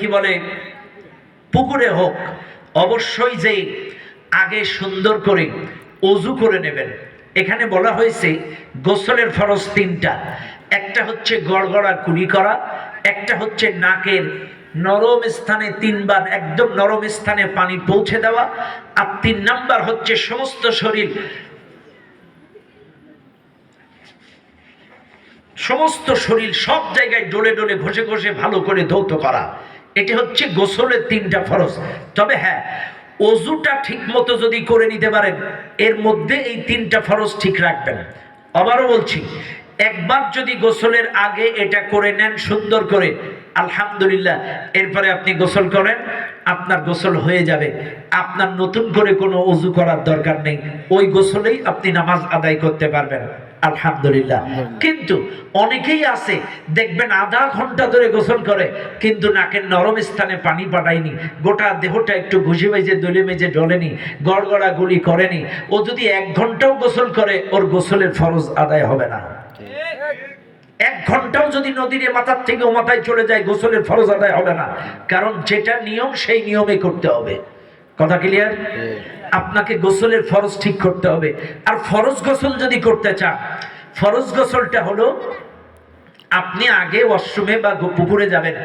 কি বলে? পুকুরে হোক, অবশ্যই যে আগে সুন্দর করে অজু করে নেবেন। এখানে বলা হয়েছে গোসলের ফরজ তিনটা। একটা হচ্ছে গড়গড়া কুড়ি করা, একটা হচ্ছে নাকের নরম স্থানে তিনবার একদম নরম স্থানে পানি পৌঁছে দেওয়া, আর তিন নাম্বার হচ্ছে সমস্ত শরীর সমস্ত শরীর সব জায়গায় ডলে ডলে ঘষে ঘষে ভালো করে ধৌত করা। এটি হচ্ছে গোসলের তিনটা ফরজ। তবে হ্যাঁ অজুটা ঠিক মতো যদি করে নিতে পারেন, এর মধ্যে এই তিনটা ফরজ ঠিক রাখবেন। আবারও বলছি, একবার যদি গোসলের আগে এটা করে নেন সুন্দর করে, আলহামদুলিল্লাহ, এরপরে আপনি গোসল করেন, আপনার গোসল হয়ে যাবে। আপনার নতুন করে কোনো অজু করার দরকার নেই। ওই গোসলেই আপনি নামাজ আদায় করতে পারবেন। আলহামদুলিল্লাহ। কিন্তু অনেকেই আছে দেখবেন আধা ঘণ্টা ধরে গোসল করে কিন্তু নাকের নরম স্থানে পানি পাঠায়নি। গোটা দেহটা একটু ঘুষে মেজে দলে মেজে ডলেনি গড়গড়া গুলি করেনি। ও যদি এক ঘন্টাও গোসল করে ওর গোসলের ফরজ আদায় হবে না। এক ঘন্টাও যদি নদীর মাথার থেকে ও মাথায় চলে যায় গোসলের ফরজ আদায় হবে না। কারণ যেটা নিয়ম সেই নিয়মে করতে হবে। কথা ক্লিয়ার আপনাকে গোসলের ফরজ ঠিক করতে হবে। আর ফরজ গোসল যদি করতে চান ফরজ গোসলটা হলো আপনি আগে ওয়াশরুমে বা পুকুরে যাবেন।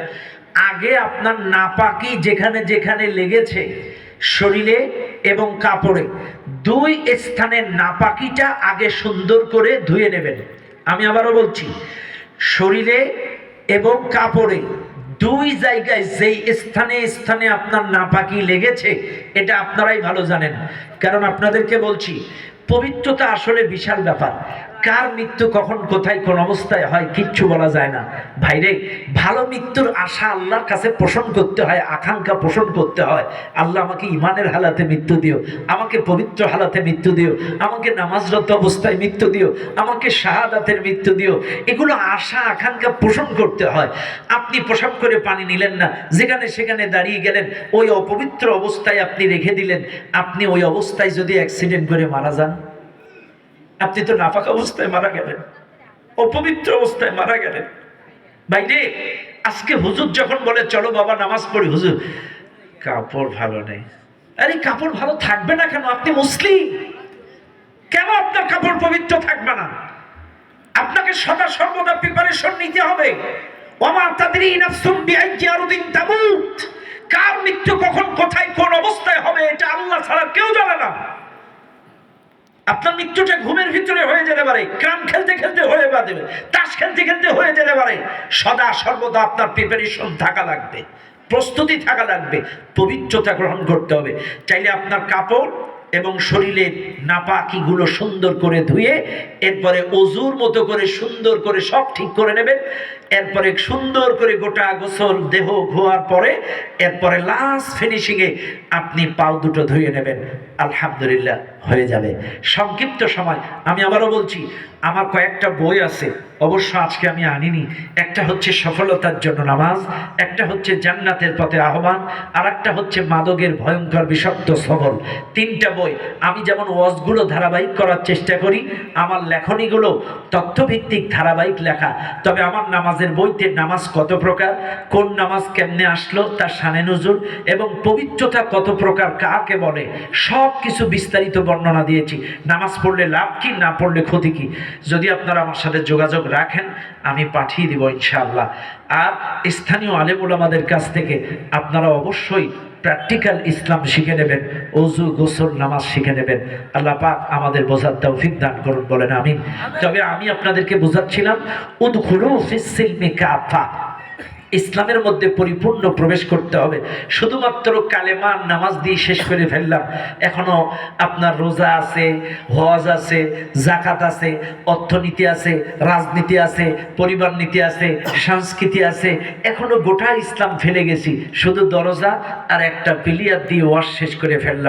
আগে আপনার নাপাকি যেখানে যেখানে লেগেছে শরীরে এবং কাপড়ে, দুই স্থানের নাপাকিটা আগে সুন্দর করে ধুয়ে নেবেন। আমি আবারও বলছি, শরীরে এবং কাপড়ে দুই জায়গায় যেই স্থানে স্থানে আপনার নাপাকি লেগেছে, এটা আপনারাই ভালো জানেন। কারণ আপনাদেরকে বলছি, পবিত্রতা আসলে বিশাল ব্যাপার। কার মৃত্যু কখন, কোথায়, কোন অবস্থায় হয় কিচ্ছু বলা যায় না। ভাইরে, ভালো মৃত্যুর আশা আল্লাহর কাছে পোষণ করতে হয়, আকাঙ্ক্ষা পোষণ করতে হয়। আল্লাহ আমাকে ইমানের হালাতে মৃত্যু দিও, আমাকে পবিত্র হালাতে মৃত্যু দিও, আমাকে নামাজরত অবস্থায় মৃত্যু দিও, আমাকে শাহাদাতের মৃত্যু দিও। এগুলো আশা, আকাঙ্ক্ষা পোষণ করতে হয়। আপনি পোশাক করে পানি নিলেন না, যেখানে সেখানে দাঁড়িয়ে গেলেন, ওই অপবিত্র অবস্থায় আপনি রেখে দিলেন। আপনি ওই অবস্থায় যদি অ্যাক্সিডেন্ট করে মারা যান আপনি তো নাফাক অবস্থায় মারা গেলেন। অপবিত্র অবস্থায় মারা গেলেন। বাইরে, আজকে হুজুর যখন বলে, চলো বাবা, নামাজ পড়ি। হুজুর, কাপড় ভালো নেই। আরে, কাপড় ভালো থাকবে না কেন? আপনি মুসলিম। কেন আপনার কাপড় পবিত্র থাকবে না? আপনাকে সদা সর্বদা প্রিপারেশন নিতে হবে। ওমা তাদের নাফসুম বিআইজি আরদিন কার মৃত্যু কখন, কোথায়, কোন অবস্থায় হবে, এটা আল্লাহ ছাড়া কেউ জানে না। আপনার মৃত্যুটা ঘুমের ভিতরে হয়ে যেতে পারে, ক্রাম খেলতে খেলতে হয়ে পারে তাস খেলতে খেলতে হয়ে যেতে পারে, সদা সর্বদা আপনার প্রিপারেশন থাকা লাগবে, প্রস্তুতি থাকা লাগবে, পবিত্রতা গ্রহণ করতে হবে। চাইলে আপনার কাপড় এবং শরীরের নাপাকিগুলো সুন্দর করে ধুয়ে এরপরে অজুর মতো করে সুন্দর করে সব ঠিক করে নেবেন। এরপরে সুন্দর করে গোটা গোসল দেহ ধোয়ার পরে এরপরে লাস্ট ফিনিশিংয়ে আপনি পাও দুটো ধুয়ে নেবেন। আলহামদুলিল্লাহ, হয়ে যাবে। সংক্ষিপ্ত সময়, আমি আবারও বলছি, আমার কয়েকটা বই আছে। অবশ্য আজকে আমি আনিনি। একটা হচ্ছে সফলতার জন্য নামাজ, একটা হচ্ছে জান্নাতের পথে আহ্বান আর একটা হচ্ছে মাদকের ভয়ঙ্কর বিষাক্ত সবল। তিনটা বই। আমি যেমন ওয়াজগুলো ধারাবাহিক করার চেষ্টা করি, আমার লেখনীগুলো তথ্যভিত্তিক ধারাবাহিক লেখা। তবে আমার নামাজের বইতে নামাজ কত প্রকার, কোন নামাজ কেমনে আসলো, তার সানে নজুর এবং পবিত্রতা কত প্রকার, কাকে বলে সব কিছু বিস্তারিত বর্ণনা দিয়েছি। নামাজ পড়লে লাভ কি, না পড়লে ক্ষতি কি? যদি আপনারা আমার সাথে যোগাযোগ রাখেন আমি পাঠিয়ে দিব ইনশাআল্লাহ। আর স্থানীয় আলেমুল আমাদের কাছ থেকে আপনারা অবশ্যই প্র্যাকটিক্যাল ইসলাম শিখে নেবেন অজু গোসল নামাজ শিখে নেবেন। আল্লাহ পাক আমাদের বোঝার তৌফিক দান করুন বলেন আমি তবে আমি আপনাদেরকে বোঝাচ্ছিলাম উদখুলু ফিস সিলমি কাফা। ইসলামের মধ্যে পরিপূর্ণ প্রবেশ করতে হবে। শুধুমাত্র কালেমার নামাজ দিয়ে শেষ করে ফেললাম। এখনও আপনার রোজা আছে, হজ আছে জাকাত আছে, অর্থনীতি আছে, রাজনীতি আছে, পরিবার নীতি আছে, সংস্কৃতি আছে। এখনও গোটা ইসলাম ফেলে গেছি। শুধু দরজা আর একটা পিলিয়ার দিয়ে ওয়াশ শেষ করে ফেললাম।